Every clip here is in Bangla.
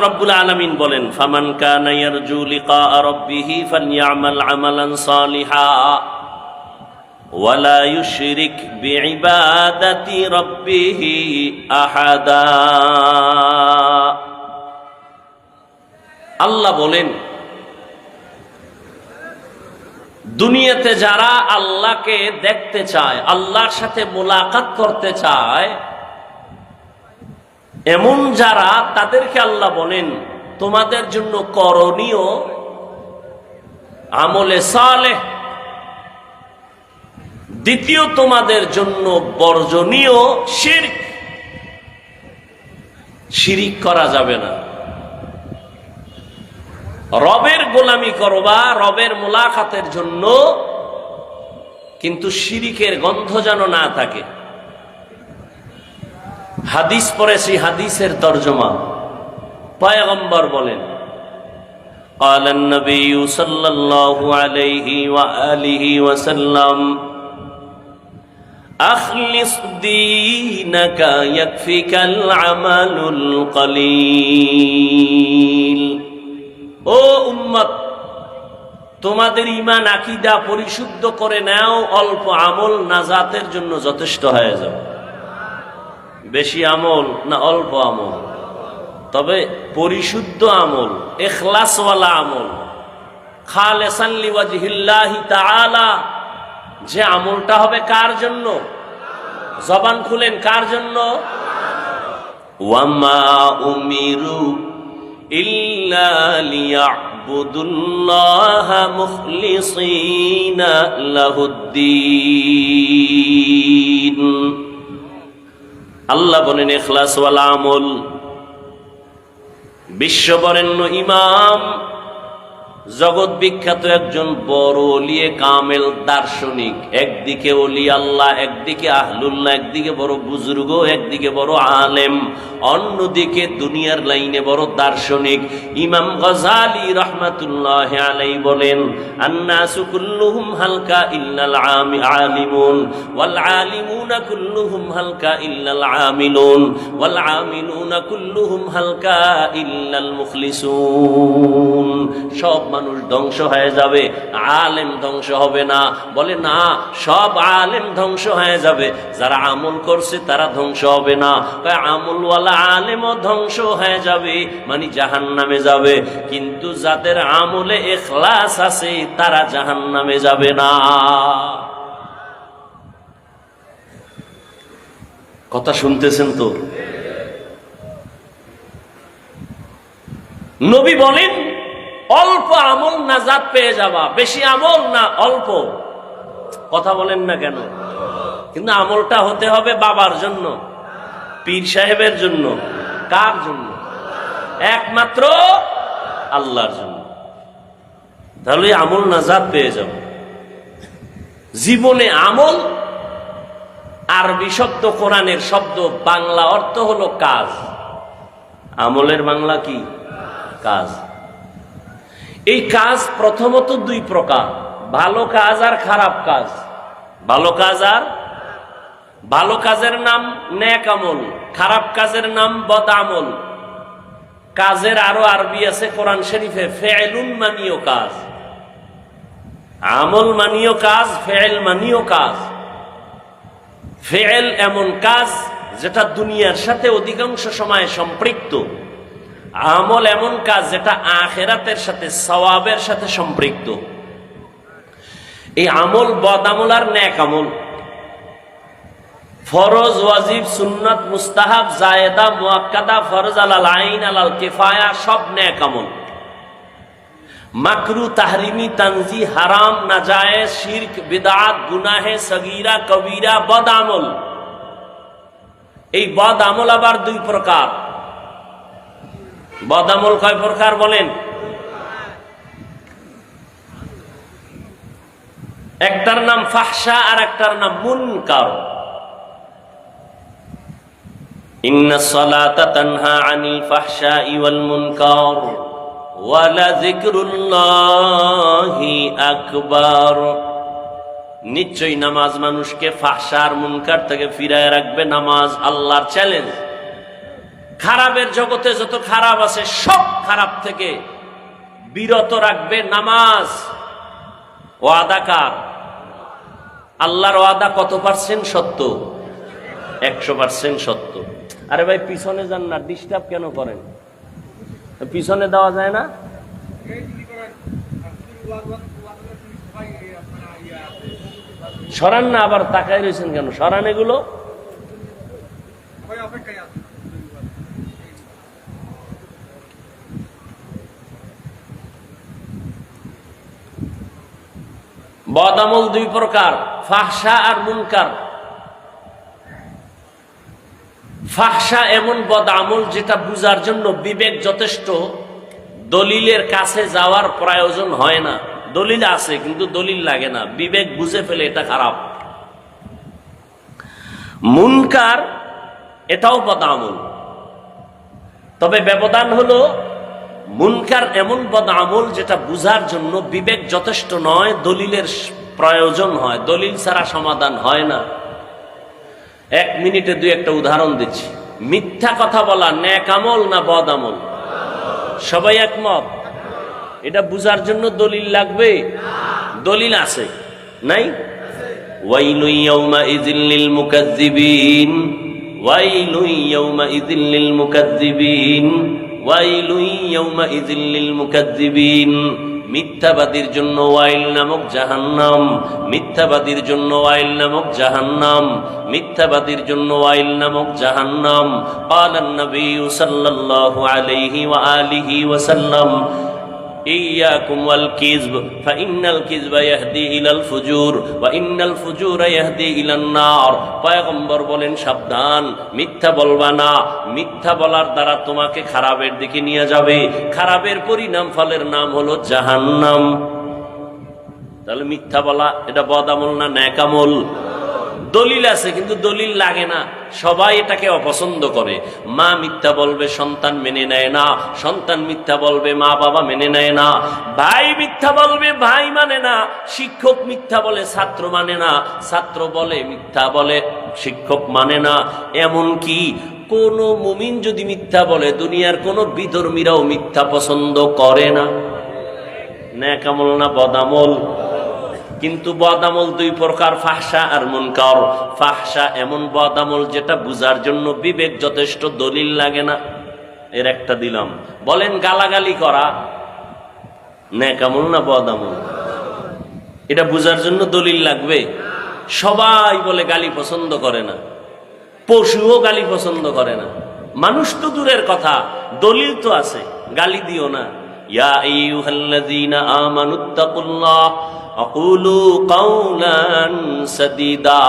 রব্বুল আলামিন বলেন, ফামান আমালান সালিহা আল্লাহ বলেন, দুনিয়াতে যারা আল্লাহকে দেখতে চায়, আল্লাহর সাথে মোলাকাত করতে চায় এমন যারা তাদেরকে আল্লাহ বলেন, তোমাদের জন্য করণীয় আমলে সালে দ্বিতীয়, তোমাদের জন্য বর্জনীয় শির্ক। শিরিক করা যাবে না। রবের গোলামি করবা, রবের মোলাকাতের জন্য, কিন্তু শিরিকের গন্ধ যেন না থাকে। হাদিস পড়েছি হাদিসের তর্জমা পয়গম্বর বলেন قال النبي صلى الله عليه وآله وسلم أخلص دينك يكفيك العمل القليل ও উম্মত তোমাদের ইমান আকিদা পরিশুদ্ধ করে নাও অল্প আমল নাজাতের জন্য যথেষ্ট হয়ে যাও বেশি আমল না অল্প আমল? তবে পরিশুদ্ধ আমল এখলাসওয়ালা আমল। তাআলা, যে আমলটা হবে কার জন্য? জবান খুলেন, কার জন্য? ওয়ামা উমিরু ইল্লা আল্লাহ বলেন এখলাসওয়ালা আমল। বিশ্ববরেণ্য ইমাম জগৎ বিখ্যাত একজন বড় অলিয়ে কামেল দার্শনিক। একদিকে অলি আল্লাহ, একদিকে আহলুল্লাহ, একদিকে বড় বুজুর্গ, একদিকে বড় আলেম। অন্যদিকে দুনিয়ার লাইনে বড় দার্শনিক। ইমাম গজালি রহমাতুল্লাহ আলাই বলেন, আন্নাসু কুল্লুহুম হালকা ইল্লাল আমি, আলিমুন। ওয়াল আলিমুনা কুল্লুহুম হালকা ইল্লাল আমিলুন। ওয়াল আমিলুনা কুল্লুহুম হালকা ইল্লাল মুখলিসুন। সব মানুষ ধ্বংস হয়ে যাবে, আলেম ধ্বংস হবে না। বলে, না, সব আলেম ধ্বংস হয়ে যাবে। যারা আমল করছে তারা ধ্বংস হবে না। আমলওয়ালা আলেমও ধ্বংস হয়ে যাবে মানে জাহান নামে যাবে। কিন্তু যাদের আমলে এখলাস আছে, তারা জাহান নামে যাবে না। কথা শুনতেছেন তো? নবী বলেন অল্প আমল নাজাত পেয়ে যাবা, বেশি আমল না, অল্প। কথা বলেন না কেন? কিন্তু আমলটা হতে হবে বাবার জন্য, পীর সাহেবের জন্য, কার জন্য? একমাত্র আল্লাহর জন্য। তাহলে আমল নাজাত পেয়ে যাব জীবনে আমল, আরবি শব্দ, কোরআনের শব্দ, বাংলা অর্থ হলো কাজ। আমলের বাংলা কি? কাজ। এই কাজ প্রথমত দুই প্রকার, ভালো কাজ আর খারাপ কাজ। ভালো কাজ আর? ভালো কাজের নাম ন্যাক আমল, খারাপ কাজের নাম বদ আমল। কাজের আরও আরবি আছে কোরআন শরীফে ফেলুন মানীয় কাজ। আমল মানীয় কাজ ফেল মানীয় কাজ। ফেল এমন কাজ যেটা দুনিয়ার সাথে অধিকাংশ সময় সম্পৃক্ত। আমল এমন কাজ যেটা আখেরাতের সাথে, সওয়াবের সাথে সম্পৃক্ত। এই আমল বদ আমল আর ন্যাক আমল। ফরজ, ওয়াজিব, সুন্নত, মুস্তাহাব, জায়েদা, মুয়াক্কাদা, ফরজ আলাল আইন, আলাল কিফায়া, সব ন্যাক আমল। মাকরু, তাহরিমি, তানজি, হারাম, নাজায়েজ, শিরক বিদাত গুনাহে, সগীরা, কবিরা বদ আমল এই বদ আমল আবার দুই প্রকার। বদামুল কয় প্রকার বলেন, একটার নাম ফাহসা আর একটার নাম মুনকার। ইন্না সালাতা ওয়ালা নিশ্চয়ই নামাজ মানুষকে ফাঁসার আর মুনকার থেকে ফিরায় রাখবে, নামাজ আল্লাহর চ্যালেঞ্জ খারাপের জগতে যত খারাপ আছে, সব খারাপ থেকে বিরত রাখবে নামাজ। ওয়াদাকার আল্লাহর ওয়াদা কত পার্সেন্ট সত্য? একশো পার্সেন্ট সত্য। আরে ভাই, পিছনে যান না ডিস্টার্ব কেন করেন? পিছনে দেওয়া যায় না? সরান না, আবার তাকাই রয়েছেন কেন? সরান এগুলো। বদামল দুই প্রকার ফাহসা আর মুনকার। ফাহসা এমন বদামল যেটা বুঝার জন্য বিবেক যথেষ্ট, দলিলের কাছে যাওয়ার প্রয়োজন হয় না। দলিল আছে, কিন্তু দলিল লাগে না। বিবেক বুঝে ফেলে এটা খারাপ। মুনকার, এটাও বদামল। তবে ব্যবধান হলো, মুনকার এমন বদ আমল যেটা বুঝার জন্য বিবেক যথেষ্ট নয়, দলিলের প্রয়োজন হয়, দলিল ছাড়া সমাধান হয় না। এক মিনিটে দুই একটা উদাহরণ দিচ্ছি। মিথ্যা কথা বলা ন্যাক আমল না বদ আমল? সবাই একমত? এটা বুঝার জন্য দলিল লাগবে? দলিল আছে। নাই? ওয়াইলু ইয়াউমাইযিল লিল মুকাজ্জিবিন ওয়াইলু ইয়াউমাইযিল লিল মুকাজ্জিবিন ওয়াইলু ইয়াউমাইযিল লিল মুকাজ্জিবিন মিথ্যাবাদীর জন্য ওয়াইল নামক জাহান্নাম মিথ্যাবাদীর জন্য ওয়াইল নামক জাহান্নাম মিথ্যাবাদীর জন্য ওয়াইল নামক জাহান্নাম قال النبي صلى الله عليه وآله وسلم إياكم والكذب فإن الكذب يهدي إلى الفجور وإن الفجور يهدي إلى النار পয়গম্বর বলেন সাবধান মিথ্যা বলবা না মিথ্যা বলার দ্বারা তোমাকে খারাপের দিকে নিয়ে যাবে খারাপের পরিণাম ফলের নাম হলো জাহান্নাম তাহলে মিথ্যা বলা এটা বদামল না ন্যাকামল দলিল আছে, কিন্তু দলিল লাগে না। সবাই এটাকে অপছন্দ করে। মা মিথ্যা বলবে, সন্তান মেনে নেয় না। সন্তান মিথ্যা বলবে, মা বাবা মেনে নেয় না। ভাই মিথ্যা বলবে, ভাই মানে না। শিক্ষক মিথ্যা বলে, ছাত্র মানে না। ছাত্র বলে, মিথ্যা বলে, শিক্ষক মানে না। এমন কি? কোন মুমিন যদি মিথ্যা বলে, দুনিয়ার কোন বিধর্মীরাও মিথ্যা পছন্দ করে না। ন্যাকামল না বদামল। কিন্তু বদামল দুই প্রকার ফাহসা আর মুনকার। ফাহসা এমন বদামল যেটা বুঝার জন্য বিবেক যথেষ্ট দলিল লাগে না। এর একটা দিলাম। বলেন গালাগালি করা ন্যাকামল না বদামল? এটা বুঝার জন্য দলিল লাগবে। সবাই বলে গালি পছন্দ করে না। পশুও গালি পছন্দ করে না। মানুষ তো দূরের কথা, দলিল তো আছে, গালি দিও না। ইয়া আমানুত্তাকুল্লাহ অকুলু কৌলন সদিদা।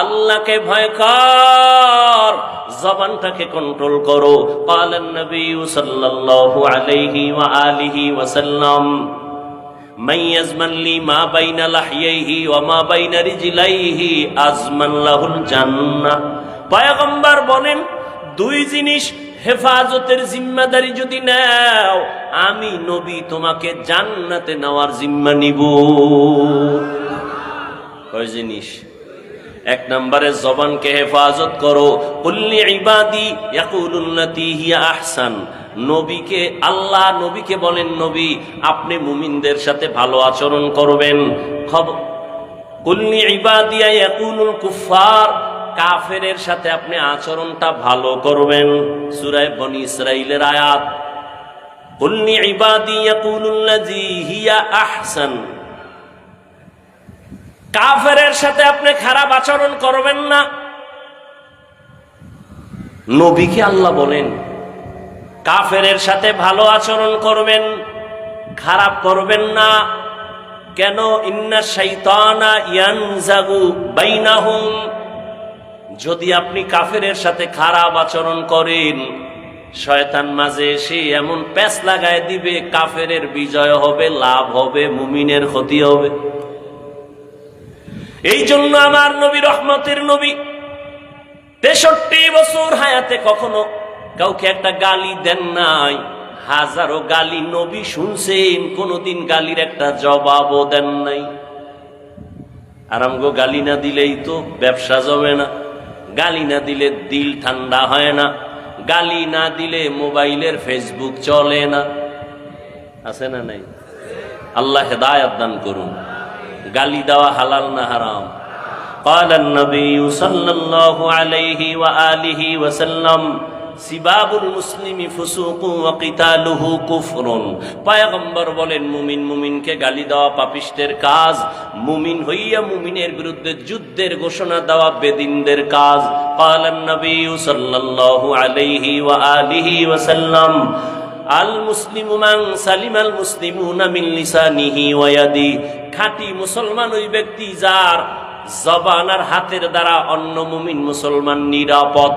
আল্লাহকে ভয় কর, জবানটাকে কন্ট্রোল করো। কালান নবী সাল্লাল্লাহু আলাইহি ওয়া আলিহি ওয়া সাল্লাম মাইয়াজমান লি মা বাইনা লাহইহি ওয়া মা বাইনা রিজলাইহি আজমান লাহুল জান্নাহ। পয়গম্বর বলেন, দুই জিনিস হেফাজতের জিম্মাদারি যদি নাও, আমি নবী তোমাকে জান্নাতে নেওয়ার জিম্মা নিব। জিনিস? এক নম্বরে জবানকে হেফাজত করো। কুল্লি ইবাদি ইয়াকুলুল্লাতি হিয়া আহসান। নবীকে, আল্লাহ নবীকে বলেন, নবী, আপনি মুমিনদের সাথে ভালো আচরণ করবেন। খবর কুল্লি ইবাদিয়া ইয়াকুলুল কুফার কাফেরের সাথে আপনি আচরণটা ভালো করবেন। সূরায়ে বনি ইসরাইলের আয়াত কাফেরের সাথে আপনি খারাপ আচরণ করবেন না। নবীকে আল্লাহ বলেন, কাফেরের সাথে ভালো আচরণ করবেন, খারাপ করবেন না। কেন? ইন্না শৈতানা ইয়ানজাগু বাইনাহুম। যদি আপনি কাফেরের সাথে খারাপ আচরণ করেন, শয়তান মাঝে এসে এমন প্যাচ লাগায় দিবে, কাফেরের বিজয় হবে, লাভ হবে, মুমিনের ক্ষতি হবে। এই জন্য আমার নবী, রহমতের নবী, তেষট্টি বছর হায়াতে কখনো কাউকে একটা গালি দেন নাই। হাজারো গালি নবী শুনছেন, কোনোদিন গালির একটা জবাবও দেন নাই। আরামগো গালি না দিলেই তো ব্যবসা জমে না। গালি না দিলে দিল ঠান্ডা হয় না গালি না দিলে মোবাইলের ফেসবুক চলে না আছে না নাই আল্লাহ হেদায়াত দান করুন গালি দেওয়া হালাল না হারাম قال النبي صلى الله عليه وآله وسلم সিবাবুল মুসলিমি ফুসুকু ওয়া কিতালুহু কুফরুন পয়গম্বর বলেন মুমিন মুমিনকে গালি দেওয়া পাপিষ্টের কাজ মুমিন হইয়া মুমিনের বিরুদ্ধে যুদ্ধের ঘোষণা দেওয়া বেদিনদের কাজ قال النبي صلى الله عليه وآله وسلم আল মুসলিমু মান সালিমাল মুসলিমুনা মিন লিসানিহি ওয়া ইয়াদি খাঁটি মুসলমান ওই ব্যক্তি যার জবান আর হাতের দ্বারা অন্য মুমিন মুসলমান নিরাপদ